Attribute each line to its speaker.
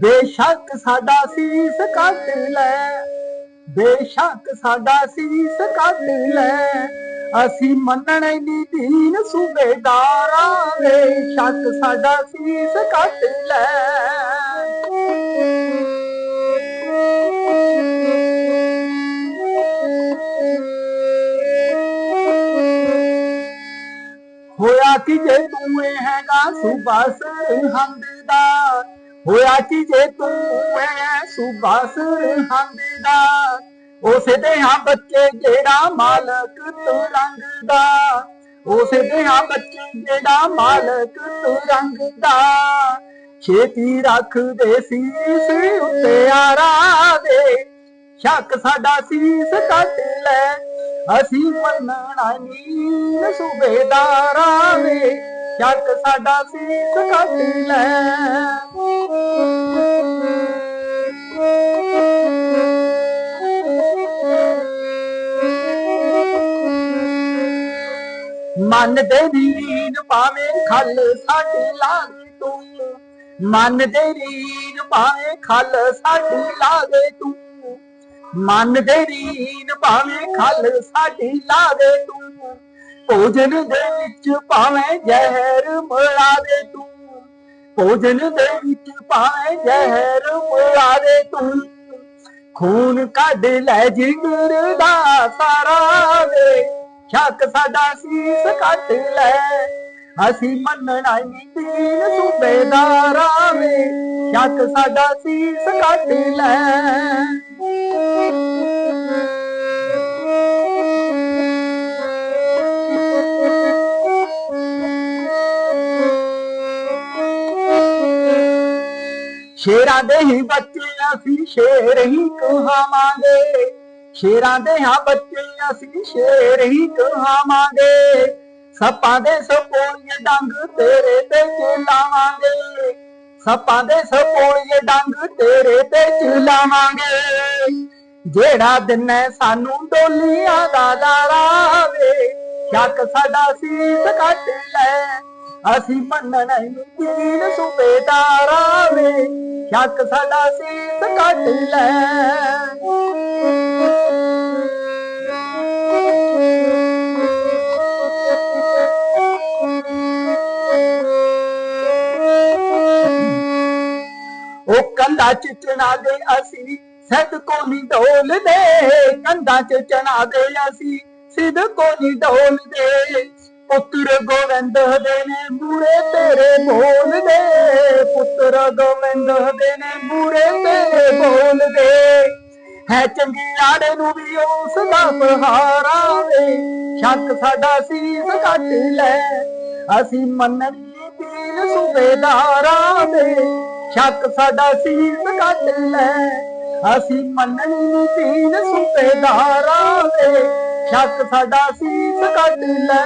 Speaker 1: ਬੇਸ਼ੱਕ ਸਾਡਾ ਸੀਸ ਕੱਟ ਲੈ, ਬੇਸ਼ੱਕ ਸਾਡਾ ਸੀਸ ਕੱਢ ਲੈ। ਅਸੀਂ ਮੰਨਣ ਹੀ ਨਹੀਂ ਦੀਨ ਸੂਬੇਦਾਰਾਂ ਬੇਸ਼ੱਕ ਸਾਡਾ ਸੀਸ ਕੱਟ ਲੈ। ਹੋਇਆ ਕਿ ਜੇ ਤੂੰ ਇਹ ਹੈਗਾ ਸੂਬਾ ਸਰਹੰਦ ਦਾ ਹੋਇਆ ਕਿ ਜੇ ਤੂੰ ਹੈ ਸੂਬਾ ਸਰਹੰਦ ਦਾ ਉਸੇ ਦੇ ਹਾਂ ਬੱਚੇ ਜਿਹੜਾ ਮਾਲਕ ਤੂੰ ਰੰਗ ਦਾ ਉਸੇ ਦੇ ਹਾਂ ਬੱਚੇ ਜਿਹੜਾ ਮਾਲਕ ਤੂੰ ਰੰਗ ਦਾ ਛੇਤੀ ਰੱਖਦੇ ਸੀਸ ਉੱਤੇ ਆਰਾ ਦੇ। ਸ਼ੱਕ ਸਾਡਾ ਸੀਸ ਕੱਟ ਲੈ। ਅਸੀਂ ਮੰਨਣਾ ਨੀ ਸੂਬੇਦਾਰਾਂ ਦੇ। ਸ਼ੱਕ ਸਾਡਾ ਸੀਸ ਕੱਟ ਲੈ। ਮਨ ਦੇ ਰੀਨ ਪਾਵੇਂ ਖਲ ਸਾਡੀ ਲਾਗੇ ਤੂੰ। ਮਨ ਦੇ ਰੀਨ ਪਾਵੇਂ ਖਲ ਸਾਡੀ ਲਾਗੇ ਤੂੰ। ਮਨ ਦੇ ਰੀਨ ਭਾਵੇਂ ਖਲ ਸਾਡੀ ਲਾਵੇ ਤੂੰ। ਭੋਜਨ ਦੇ ਵਿੱਚ ਭਾਵੇਂ ਜ਼ਹਿਰ ਮਿਲਾ ਦੇ ਤੂੰ। ਭੋਜਨ ਦੇ ਵਿੱਚ ਭਾਵੇਂ ਜ਼ਹਿਰ ਮਿਲਾ ਦੇ ਤੂੰ। ਖੂਨ ਕੱਢ ਲੈ ਜਿਗਰ ਦਾ ਸਾਰਾ ਵੇ। ਸ਼ੱਕ ਸਾਡਾ ਸੀਸ ਕੱਟ ਲੈ। ਅਸੀਂ ਮੰਨਣਾ ਨਹੀਂ ਤੀਨ ਸੂਬੇਦਾਰਾਂ ਵੇ। ਸ਼ੱਕ ਸਾਡਾ ਸੀਸ ਕੱਟ ਲੈ। ਸ਼ੇਰਾਂ ਦੇ ਹੀ ਬੱਚੇ ਅਸੀਂ ਸ਼ੇਰ ਹੀ ਕਹਾਵਾਂਗੇ। ਸ਼ੇਰਾਂ ਦੇ ਹਾਂ ਬੱਚੇ ਅਸੀਂ ਸ਼ੇਰ ਹੀ ਕਹਾਵਾਂਗੇ। ਸੱਪਾਂ ਦੇ ਸਪੋਲੀਏ ਡੰਗ ਤੇਰੇ ਤੇ ਚਲਾਵਾਂਗੇ। ਸੱਪਾਂ ਦੇ ਸਪੋਲੀਏ ਡੰਗ ਤੇਰੇ ਤੇ ਚਲਾਵਾਂਗੇ। ਜਿਹੜਾ ਦਿਨ ਸਾਨੂੰ ਡੋਲੀਆਂ ਦਾ ਲਾਰਾਵੇ ਸ਼ੱਕ ਸਾਡਾ ਸੀਸ ਕੱਟ ਲੈ। ਅਸੀਂ ਮੰਨਣਾ ਹੀ ਦੀਨ ਵੇ ਸ਼ੱਕ ਸਾਡਾ ਸੀਸ ਕੱਟ ਲੈ। ਉਹ ਕੰਧਾ ਚ ਚਣਾ ਦੇ ਅਸੀਂ ਸਿੱਧ ਕੋ ਨਹੀਂ ਢੋਲਦੇ ਕੰਧਾ ਚ ਚਣਾ ਦੇ ਅਸੀਂ, ਸਿੱਧ ਕੋ ਨਹੀਂ ਢੋਲਦੇ ਪੁੱਤਰ ਗੋਵਿੰਦ ਦੇ ਨੇ ਮੂਰੇ ਤੇਰੇ ਬੋਲਦੇ ਪੁੱਤਰ ਗੋਵਿੰਦ ਦੇ ਨੇ ਮੂਰੇ ਤੇਰੇ ਬੋਲਦੇ ਹੈ ਚੰਗੀ ਆੜੇ ਨੂੰ ਵੀ ਉਸ ਦਾ ਪਹਾਰਾ ਵੇ। ਸ਼ੱਕ ਸਾਡਾ ਸੀਸ ਕੱਟ ਲੈ। ਅਸੀਂ ਮੰਨਣੀ ਦੀਨ ਸੂਬੇਦਾਰਾਂ ਦੇ। ਸ਼ੱਕ ਸਾਡਾ ਸੀਸ ਕੱਟ ਲੈ। ਅਸੀਂ ਮੰਨਣੀ ਦੀਨ ਸੂਬੇਦਾਰਾਂ ਦੇ। ਸ਼ੱਕ ਸਾਡਾ ਸੀਸ ਕੱਟ ਲੈ।